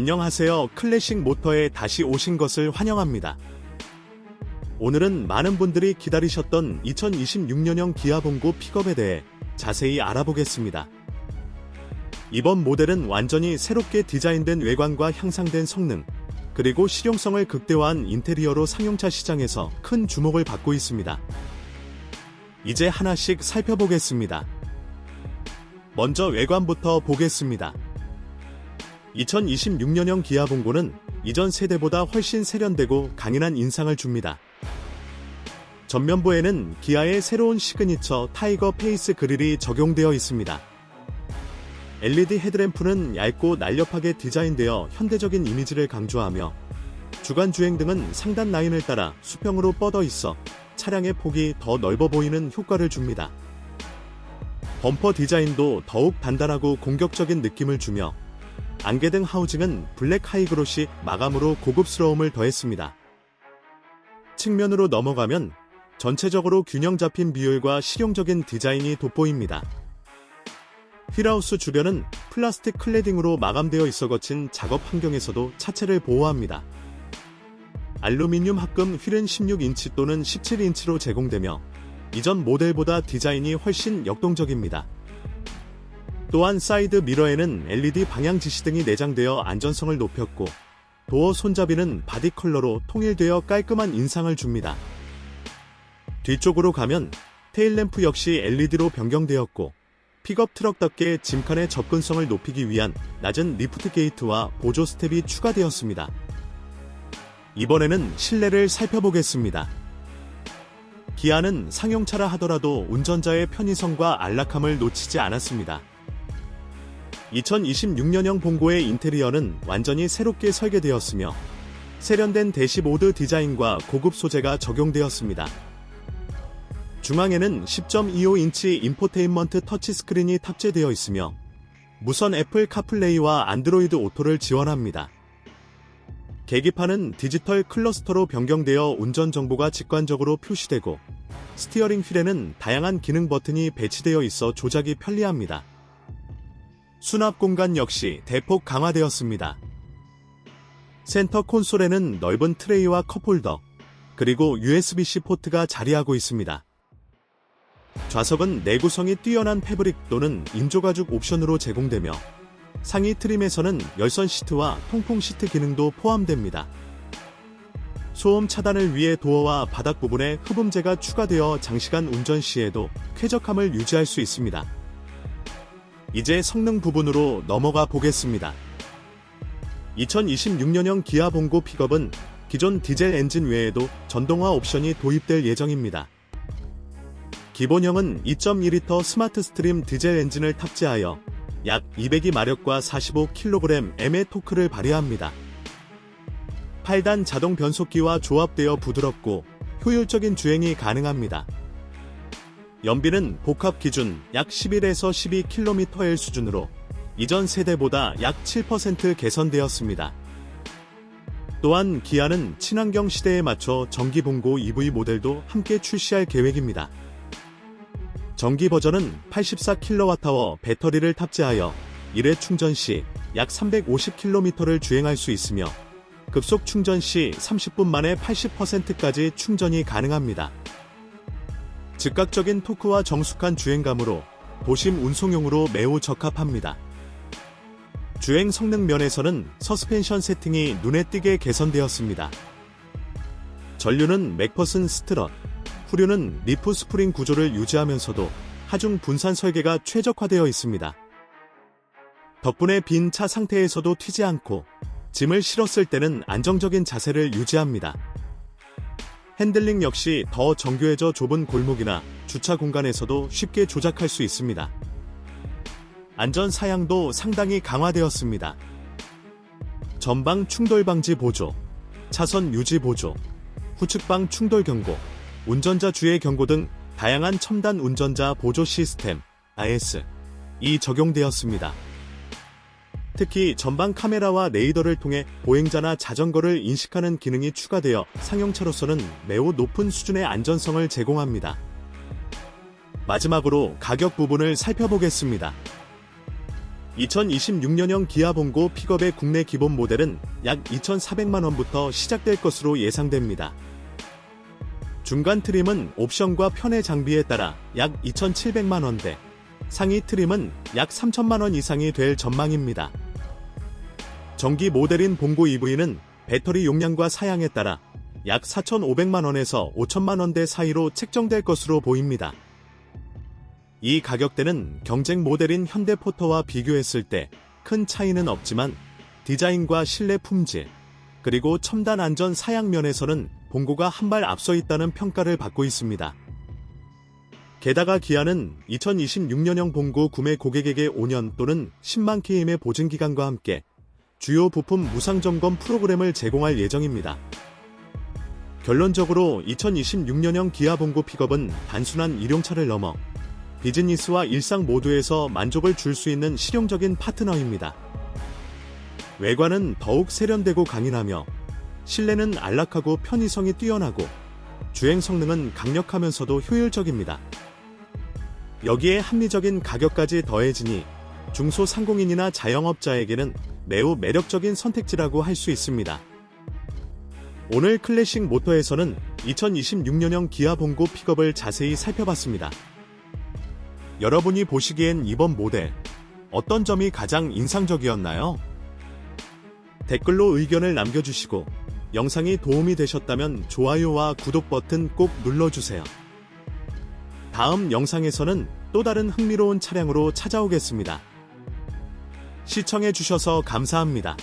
안녕하세요. 클래식 모터에 다시 오신 것을 환영합니다. 오늘은 많은 분들이 기다리셨던 2026년형 기아 봉고 픽업에 대해 자세히 알아보겠습니다. 이번 모델은 완전히 새롭게 디자인된 외관과 향상된 성능, 그리고 실용성을 극대화한 인테리어로 상용차 시장에서 큰 주목을 받고 있습니다. 이제 하나씩 살펴보겠습니다. 먼저 외관부터 보겠습니다. 2026년형 기아 봉고는 이전 세대보다 훨씬 세련되고 강인한 인상을 줍니다. 전면부에는 기아의 새로운 시그니처 타이거 페이스 그릴이 적용되어 있습니다. LED 헤드램프는 얇고 날렵하게 디자인되어 현대적인 이미지를 강조하며 주간 주행 등은 상단 라인을 따라 수평으로 뻗어 있어 차량의 폭이 더 넓어 보이는 효과를 줍니다. 범퍼 디자인도 더욱 단단하고 공격적인 느낌을 주며 안개 등 하우징은 블랙 하이그로시 마감으로 고급스러움을 더했습니다. 측면으로 넘어가면 전체적으로 균형 잡힌 비율과 실용적인 디자인이 돋보입니다. 휠하우스 주변은 플라스틱 클레딩으로 마감되어 있어 거친 작업 환경에서도 차체를 보호합니다. 알루미늄 합금 휠은 16인치 또는 17인치로 제공되며 이전 모델보다 디자인이 훨씬 역동적입니다. 또한 사이드 미러에는 LED 방향 지시등이 내장되어 안전성을 높였고 도어 손잡이는 바디 컬러로 통일되어 깔끔한 인상을 줍니다. 뒤쪽으로 가면 테일램프 역시 LED로 변경되었고 픽업 트럭답게 짐칸의 접근성을 높이기 위한 낮은 리프트 게이트와 보조 스텝이 추가되었습니다. 이번에는 실내를 살펴보겠습니다. 기아는 상용차라 하더라도 운전자의 편의성과 안락함을 놓치지 않았습니다. 2026년형 봉고의 인테리어는 완전히 새롭게 설계되었으며 세련된 대시보드 디자인과 고급 소재가 적용되었습니다. 중앙에는 10.25인치 인포테인먼트 터치스크린이 탑재되어 있으며 무선 애플 카플레이와 안드로이드 오토를 지원합니다. 계기판은 디지털 클러스터로 변경되어 운전 정보가 직관적으로 표시되고 스티어링 휠에는 다양한 기능 버튼이 배치되어 있어 조작이 편리합니다. 수납 공간 역시 대폭 강화되었습니다. 센터 콘솔에는 넓은 트레이와 컵홀더, 그리고 USB-C 포트가 자리하고 있습니다. 좌석은 내구성이 뛰어난 패브릭 또는 인조가죽 옵션으로 제공되며 상위 트림에서는 열선 시트와 통풍 시트 기능도 포함됩니다. 소음 차단을 위해 도어와 바닥 부분에 흡음재가 추가되어 장시간 운전 시에도 쾌적함을 유지할 수 있습니다. 이제 성능 부분으로 넘어가 보겠습니다. 2026년형 기아 봉고 픽업은 기존 디젤 엔진 외에도 전동화 옵션이 도입될 예정입니다. 기본형은 2.2L 스마트 스트림 디젤 엔진을 탑재하여 약 202마력과 45kg의 토크를 발휘합니다. 8단 자동 변속기와 조합되어 부드럽고 효율적인 주행이 가능합니다. 연비는 복합 기준 약 11에서 12km의 수준으로 이전 세대보다 약 7% 개선되었습니다. 또한 기아는 친환경 시대에 맞춰 전기 봉고 EV 모델도 함께 출시할 계획입니다. 전기 버전은 84kWh 배터리를 탑재하여 1회 충전 시 약 350km를 주행할 수 있으며 급속 충전 시 30분 만에 80%까지 충전이 가능합니다. 즉각적인 토크와 정숙한 주행감으로 도심 운송용으로 매우 적합합니다. 주행 성능 면에서는 서스펜션 세팅이 눈에 띄게 개선되었습니다. 전류는 맥퍼슨 스트럿, 후륜은 리프 스프링 구조를 유지하면서도 하중 분산 설계가 최적화되어 있습니다. 덕분에 빈 차 상태에서도 튀지 않고 짐을 실었을 때는 안정적인 자세를 유지합니다. 핸들링 역시 더 정교해져 좁은 골목이나 주차 공간에서도 쉽게 조작할 수 있습니다. 안전 사양도 상당히 강화되었습니다. 전방 충돌 방지 보조, 차선 유지 보조, 후측방 충돌 경고, 운전자 주의 경고 등 다양한 첨단 운전자 보조 시스템 IS 이 적용되었습니다. 특히 전방 카메라와 레이더를 통해 보행자나 자전거를 인식하는 기능이 추가되어 상용차로서는 매우 높은 수준의 안전성을 제공합니다. 마지막으로 가격 부분을 살펴보겠습니다. 2026년형 기아 봉고 픽업의 국내 기본 모델은 약 2,400만 원부터 시작될 것으로 예상됩니다. 중간 트림은 옵션과 편의 장비에 따라 약 2,700만 원대, 상위 트림은 약 3천만 원 이상이 될 전망입니다. 전기 모델인 봉고 EV는 배터리 용량과 사양에 따라 약 4,500만 원에서 5천만 원대 사이로 책정될 것으로 보입니다. 이 가격대는 경쟁 모델인 현대포터와 비교했을 때 큰 차이는 없지만 디자인과 실내 품질, 그리고 첨단 안전 사양 면에서는 봉고가 한 발 앞서 있다는 평가를 받고 있습니다. 게다가 기아는 2026년형 봉고 구매 고객에게 5년 또는 10만 km의 보증 기간과 함께 주요 부품 무상 점검 프로그램을 제공할 예정입니다. 결론적으로 2026년형 기아 봉고 픽업은 단순한 일용차를 넘어 비즈니스와 일상 모두에서 만족을 줄 수 있는 실용적인 파트너입니다. 외관은 더욱 세련되고 강인하며 실내는 안락하고 편의성이 뛰어나고 주행 성능은 강력하면서도 효율적입니다. 여기에 합리적인 가격까지 더해지니 중소상공인이나 자영업자에게는 매우 매력적인 선택지라고 할 수 있습니다. 오늘 클래식 모터에서는 2026년형 기아 봉고 픽업을 자세히 살펴봤습니다. 여러분이 보시기엔 이번 모델 어떤 점이 가장 인상적이었나요? 댓글로 의견을 남겨주시고 영상이 도움이 되셨다면 좋아요와 구독 버튼 꼭 눌러주세요. 다음 영상에서는 또 다른 흥미로운 차량으로 찾아오겠습니다. 시청해주셔서 감사합니다.